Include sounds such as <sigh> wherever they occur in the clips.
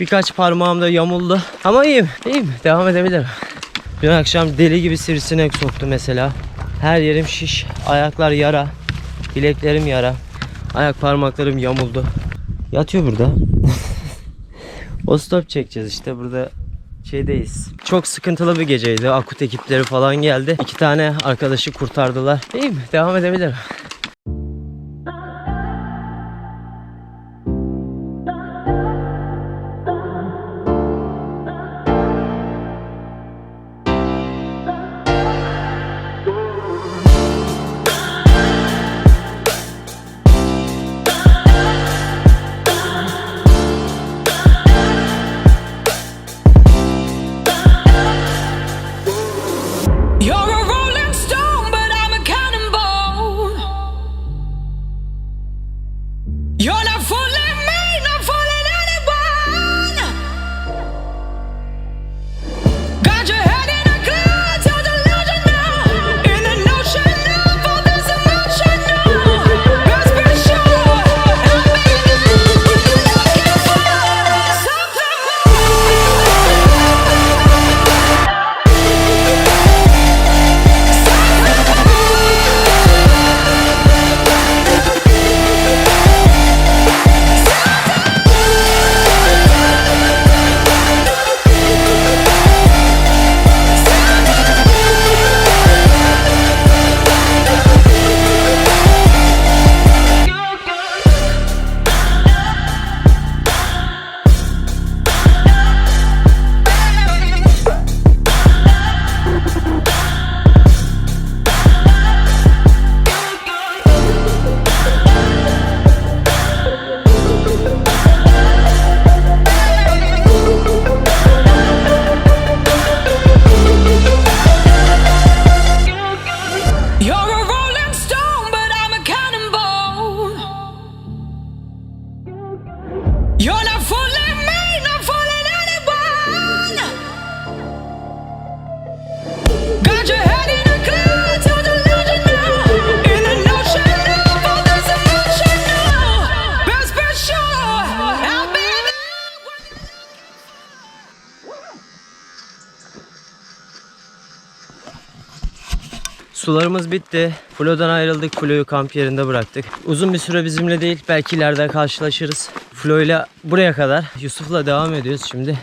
Birkaç parmağım da yamuldu. Ama iyiyim. İyiyim. Devam edebilirim. Dün akşam deli gibi sivrisinek soktu mesela. Her yerim şiş. Ayaklar yara. Bileklerim yara. Ayak parmaklarım yamuldu. Yatıyor burada. <laughs> o stop çekeceğiz işte burada şeydeyiz. Çok sıkıntılı bir geceydi. Akut ekipleri falan geldi. İki tane arkadaşı kurtardılar. İyiyim. Devam edebilirim. Sularımız bitti. Flo'dan ayrıldık. Flo'yu kamp yerinde bıraktık. Uzun bir süre bizimle değil. Belki ileride karşılaşırız. Flo ile buraya kadar. Yusuf'la devam ediyoruz şimdi.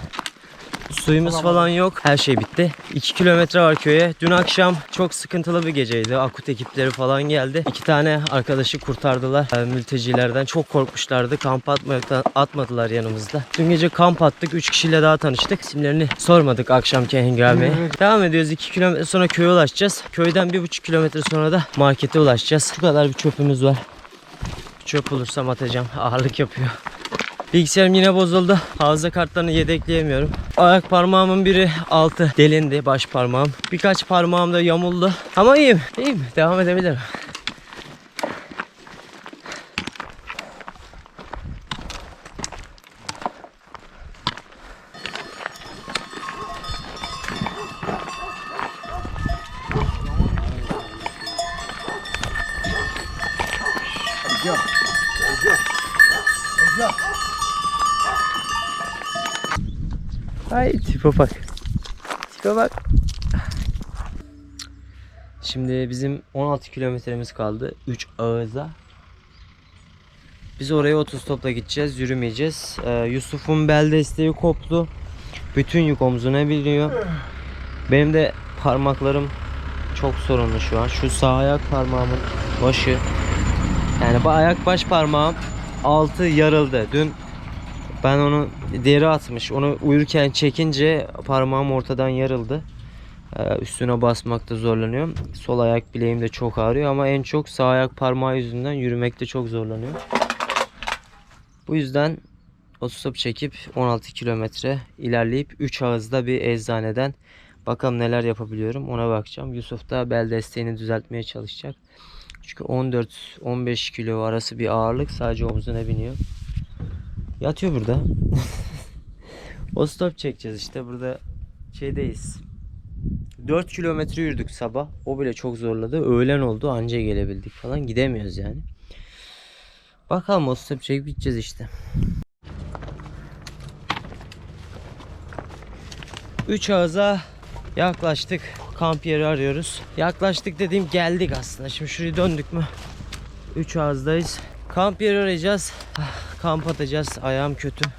Suyumuz falan yok. Her şey bitti. 2 kilometre var köye. Dün akşam çok sıkıntılı bir geceydi. Akut ekipleri falan geldi. İki tane arkadaşı kurtardılar e, mültecilerden. Çok korkmuşlardı. Kamp atmadılar, atmadılar yanımızda. Dün gece kamp attık. 3 kişiyle daha tanıştık. İsimlerini sormadık akşamki hengameye. Devam ediyoruz. 2 kilometre sonra köye ulaşacağız. Köyden 1,5 kilometre sonra da markete ulaşacağız. Bu kadar bir çöpümüz var. Çöp bulursam atacağım. Ağırlık yapıyor. Bilgisayarım yine bozuldu. Hafıza kartlarını yedekleyemiyorum. Ayak parmağımın biri altı delindi baş parmağım. Birkaç parmağım da yamuldu. Ama iyiyim. İyiyim. Devam edebilirim. Ay tipe bak. Tipe bak. Şimdi bizim 16 kilometremiz kaldı. 3 ağıza. Biz oraya otostopla gideceğiz. Yürümeyeceğiz. Ee, Yusuf'un bel desteği koptu. Bütün yük omzuna biniyor. Benim de parmaklarım çok sorunlu şu an. Şu sağ ayak parmağımın başı. Yani bu ayak baş parmağım altı yarıldı. Dün ben onu deri atmış. Onu uyurken çekince parmağım ortadan yarıldı. Ee, üstüne basmakta zorlanıyorum. Sol ayak bileğim de çok ağrıyor ama en çok sağ ayak parmağı yüzünden yürümekte çok zorlanıyorum. Bu yüzden otostop çekip 16 kilometre ilerleyip 3 ağızda bir eczaneden bakalım neler yapabiliyorum ona bakacağım. Yusuf da bel desteğini düzeltmeye çalışacak. Çünkü 14-15 kilo arası bir ağırlık sadece omzuna biniyor. Yatıyor burada. <laughs> o stop çekeceğiz işte burada şeydeyiz. 4 kilometre yürüdük sabah. O bile çok zorladı. Öğlen oldu anca gelebildik falan. Gidemiyoruz yani. Bakalım o stop çekip gideceğiz işte. 3 ağıza yaklaştık. Kamp yeri arıyoruz. Yaklaştık dediğim geldik aslında. Şimdi şurayı döndük mü? 3 ağızdayız. Kamp yeri arayacağız. Ah, Kamp atacağız. Ayağım kötü.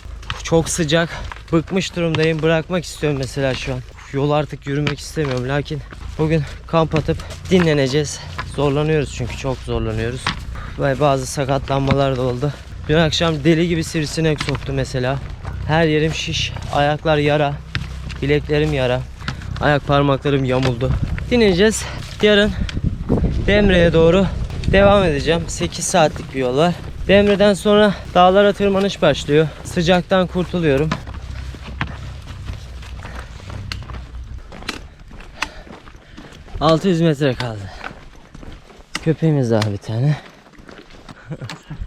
Çok sıcak. Bıkmış durumdayım. Bırakmak istiyorum mesela şu an. Yol artık yürümek istemiyorum. Lakin bugün kamp atıp dinleneceğiz. Zorlanıyoruz çünkü çok zorlanıyoruz. Ve bazı sakatlanmalar da oldu. Dün akşam deli gibi sivrisinek soktu mesela. Her yerim şiş. Ayaklar yara. Bileklerim yara. Ayak parmaklarım yamuldu. Dinleyeceğiz. Yarın Demre'ye doğru devam edeceğim. 8 saatlik bir yol var. Demre'den sonra dağlara tırmanış başlıyor. Sıcaktan kurtuluyorum. ...600 metre kaldı. Köpeğimiz daha bir tane. <laughs>